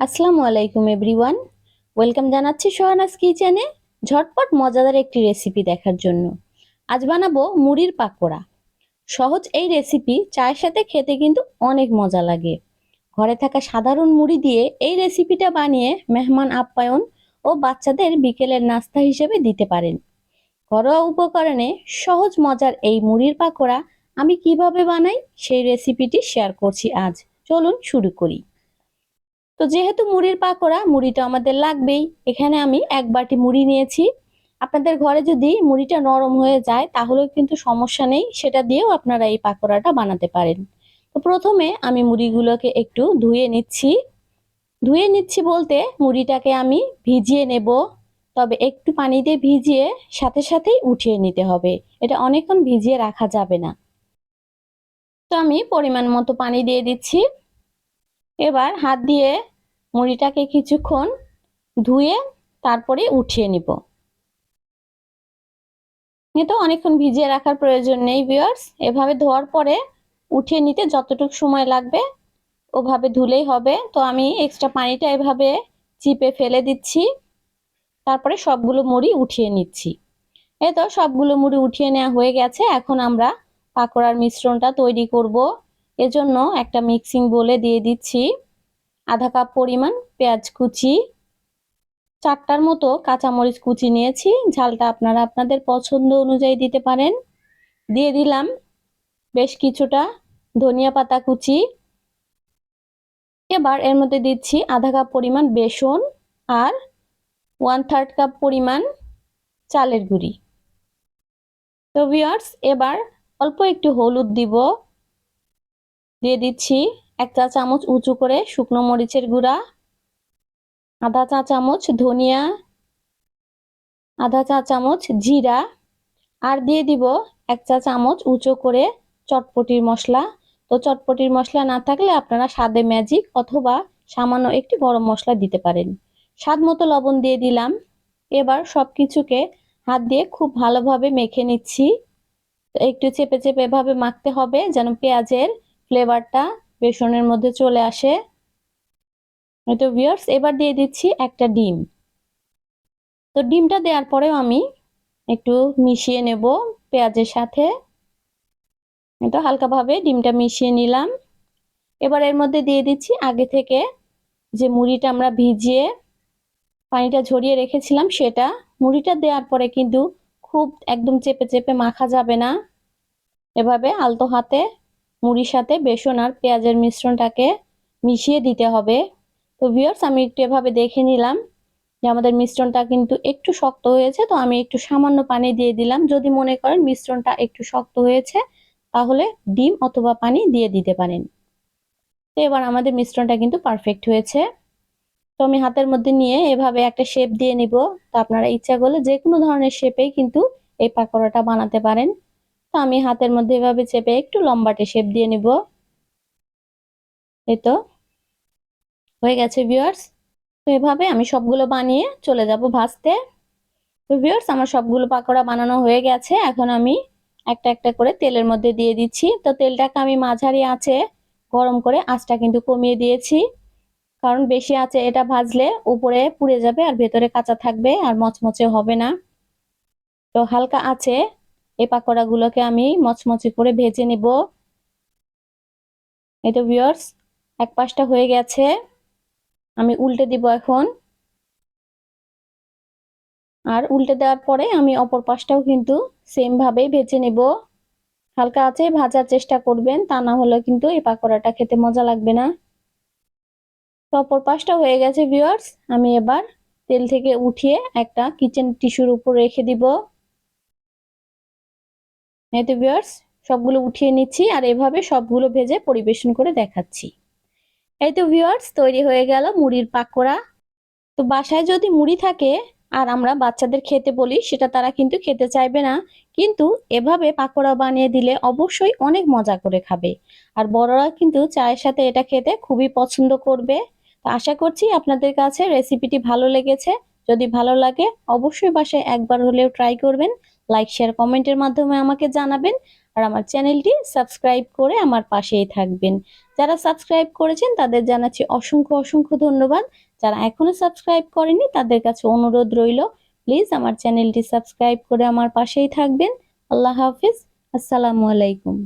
আসসালামু আলাইকুম everyone. Welcome জানাচ্ছি সোহানাস কিচেনে ঝটপট মজাদার একটি রেসিপি দেখার জন্য। আজ বানাবো মুড়ির পাকোড়া। সহজ এই রেসিপি চায়ের সাথে খেতে কিন্তু অনেক মজা লাগে। ঘরে থাকা সাধারণ মুড়ি দিয়ে এই রেসিপিটা বানিয়ে মেহমান আপ্যায়ন ও বাচ্চাদের বিকেলের নাস্তা হিসেবে দিতে পারেন। ঘরোয়া উপকরণে সহজ মজার এই মুড়ির পাকোড়া আমি কীভাবে বানাই সেই রেসিপিটি শেয়ার করছি আজ। চলুন শুরু করি। তো যেহেতু মুড়ির পাকোড়া মুড়ি তো আমাদের লাগবেই। এখানে আমি এক বাটি মুড়ি নিয়েছি। আপনাদের ঘরে যদি মুড়িটা নরম হয়ে যায়, তাহলেও কিন্তু সমস্যা নেই। সেটা দিয়েও আপনারা এই পাকোড়াটা বানাতে পারেন। তো প্রথমে আমি মুড়িগুলোকে একটু ধুয়ে নিচ্ছি। ধুয়ে নিচ্ছি বলতে মুড়িটাকে আমি ভিজিয়ে নেব। তবে একটু পানি দিয়ে ভিজিয়ে সাথে সাথেই উঠিয়ে নিতে হবে। এটা অনেকক্ষণ ভিজিয়ে রাখা যাবে না। তো আমি পরিমাণ মতো পানি দিয়ে দিচ্ছি। এবার হাত দিয়ে মুড়িটাকে কিছুক্ষণ ধুয়ে তারপরে উঠিয়ে নিব। তো অনেকক্ষণ ভিজিয়ে রাখার প্রয়োজন নেই ভিউয়ার্স এভাবে ধোয়ার পরে উঠিয়ে নিতে যতটুকু সময় লাগবে, ওভাবে ধুলেই হবে। তো আমি এক্সট্রা পানিটা এভাবে চিপে ফেলে দিচ্ছি। তারপরে সবগুলো মুড়ি উঠিয়ে নিচ্ছি। এই তো সবগুলো মুড়ি উঠিয়ে নেওয়া হয়ে গেছে। এখন আমরা পাকোড়ার মিশ্রণটা তৈরি করব। এজন্য একটা মিক্সিং বলে দিয়ে দিচ্ছি। আধা কাপ পরিমাণ পেঁয়াজ কুচি, চারটার মতো কাঁচামরিচ কুচি নিয়েছি। ঝালটা আপনারা আপনাদের পছন্দ অনুযায়ী দিতে পারেন। দিয়ে দিলাম বেশ কিছুটা ধনিয়া পাতা কুচি। এবার এর মধ্যে দিচ্ছি আধা কাপ পরিমাণ বেসন আর ওয়ান থার্ড কাপ পরিমাণ চালের গুঁড়ি। তো ভিওয়ার্স এবার অল্প একটু হলুদ দিব। দিয়ে দিচ্ছি এক চা চামচ উঁচু করে শুকনো মরিচের গুঁড়া, আধা চা চামচ ধনিয়া, আধা চা চামচ জিরা, আর দিয়ে দিব এক চা চামচ উঁচু করে চটপটির মশলা। তো চটপটির মশলা না থাকলে আপনারা স্বাদে ম্যাজিক অথবা সামান্য একটি গরম মশলা দিতে পারেন। স্বাদ মতো লবণ দিয়ে দিলাম। এবার সব কিছুকে হাত দিয়ে খুব ভালোভাবে মেখে নিচ্ছি। একটু চেপে চেপে এভাবে মাখতে হবে যেন পেঁয়াজের ফ্লেভারটা বেসনের মধ্যে চলে আসে। তো ভিউয়ার্স এবার দিয়ে দিচ্ছি একটা ডিম। তো ডিমটা দেওয়ার পরেও আমি একটু মিশিয়ে নেব পেঁয়াজের সাথে। তো হালকাভাবে ডিমটা মিশিয়ে নিলাম। এবার এর মধ্যে দিয়ে দিচ্ছি আগে থেকে যে মুড়িটা আমরা ভিজিয়ে পানিটা ঝরিয়ে রেখেছিলাম সেটা। মুড়িটা দেওয়ার পরে কিন্তু খুব একদম চেপে চেপে মাখা যাবে না। এভাবে আলতো হাতে মুড়ির সাথে বেসন আর পেঁয়াজের মিশ্রণটাকে মিশিয়ে দিতে হবে। তো ভিওর্স আমি একটু এভাবে দেখে নিলাম যে আমাদের মিশ্রণটা কিন্তু একটু শক্ত হয়েছে। তো আমি একটু সামান্য পানি দিয়ে দিলাম। যদি মনে করেন মিশ্রণটা একটু শক্ত হয়েছে, তাহলে ডিম অথবা পানি দিয়ে দিতে পারেন। তো এবার আমাদের মিশ্রণটা কিন্তু পারফেক্ট হয়েছে। তো আমি হাতের মধ্যে নিয়ে এভাবে একটা শেপ দিয়ে নিব। তো আপনারা ইচ্ছা করলে যে কোনো ধরনের শেপেই কিন্তু এই পাকোড়াটা বানাতে পারেন। তো আমি হাতের মধ্যে এভাবে চেপে একটু লম্বাটে শেপ দিয়ে নিব। এই তো, হয়ে গেছে ভিউয়ার্স তো এভাবে আমি সবগুলো বানিয়ে চলে যাব ভাজতে তো ভিউয়ার্স আমার সবগুলো পাকোড়া বানানো হয়ে গেছে। এখন আমি একটা একটা করে তেলের মধ্যে দিয়ে দিচ্ছি। তো তেলটাকে আমি মাঝারি আছে গরম করে আঁচটা কিন্তু কমিয়ে দিয়েছি। কারণ বেশি আছে এটা ভাজলে উপরে পুড়ে যাবে আর ভেতরে কাঁচা থাকবে আর মচমচে হবে না। তো হালকা আছে এই পাকোড়াগুলোকে আমি মচমচে করে ভেজে নেব। এই তো ভিউয়ার্স এক পাশটা হয়ে গেছে। আমি উল্টে দিব এখন। আর উল্টে দেওয়ার পরে আমি অপর পাশটাও কিন্তু সেম ভাবেই ভেজে নেব। হালকা আছে ভাজার চেষ্টা করবেন, তা না হলে কিন্তু এই পাকোড়াটা খেতে মজা লাগবে না। তো অপর পাশটা হয়ে গেছে ভিউয়ার্স আমি এবার তেল থেকে উঠিয়ে একটা কিচেন টিস্যুর উপর রেখে দিব। এতে ভিউয়ার্স সবগুলো উঠিয়ে নিচ্ছি আর এভাবে সবগুলো ভেজে পরিবেশন করে দেখাচ্ছি। এই তো ভিউয়ার্স তৈরি হয়ে গেল মুড়ির পাকোড়া। তো বাসায় যদি মুড়ি থাকে আর আমরা বাচ্চাদের খেতে বলি, সেটা তারা কিন্তু খেতে চাইবে না। কিন্তু এভাবে পাকোড়া বানিয়ে দিলে অবশ্যই অনেক মজা করে খাবে। আর বড়রা কিন্তু চায়ের সাথে এটা খেতে খুবই পছন্দ করবে। তো আশা করছি আপনাদের কাছে রেসিপিটি ভালো লেগেছে। যদি ভালো লাগে অবশ্যই বাসায় একবার হলেও ট্রাই করবেন। লাইক শেয়ার কমেন্টের মাধ্যমে আমাকে জানাবেন আর আমার চ্যানেলটি সাবস্ক্রাইব করে আমার পাশেই থাকবেন। যারা সাবস্ক্রাইব করেছেন তাদের জানাচ্ছি অসংখ্য অসংখ্য ধন্যবাদ। যারা এখনও সাবস্ক্রাইব করেনি তাদের কাছে অনুরোধ রইল প্লিজ আমার চ্যানেলটি সাবস্ক্রাইব করে আমার পাশেই থাকবেন। আল্লাহ হাফিজ, আসসালামু আলাইকুম।